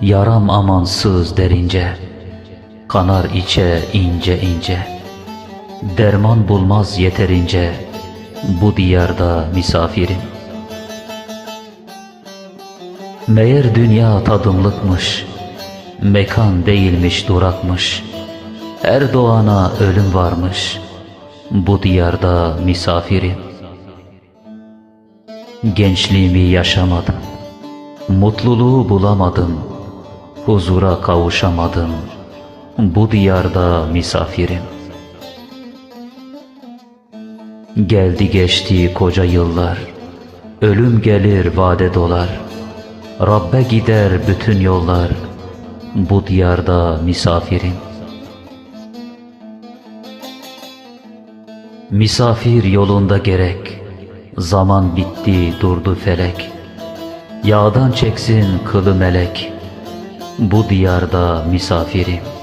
Yaram amansız derince, kanar içe ince ince. Derman bulmaz yeterince, bu diyarda misafirim. Meğer dünya tadımlıkmış, mekan değilmiş durakmış. Her doğana ölüm varmış, bu diyarda misafirim. Gençliğimi yaşamadım, mutluluğu bulamadım, huzura kavuşamadım. Bu diyarda misafirim. Geldi geçti koca yıllar, ölüm gelir vade dolar. Rabbe gider bütün yollar, bu diyarda misafirim. Misafir yolunda gerek, zaman bitti durdu felek. Yağdan çeksin kılı melek, bu diyarda misafirim.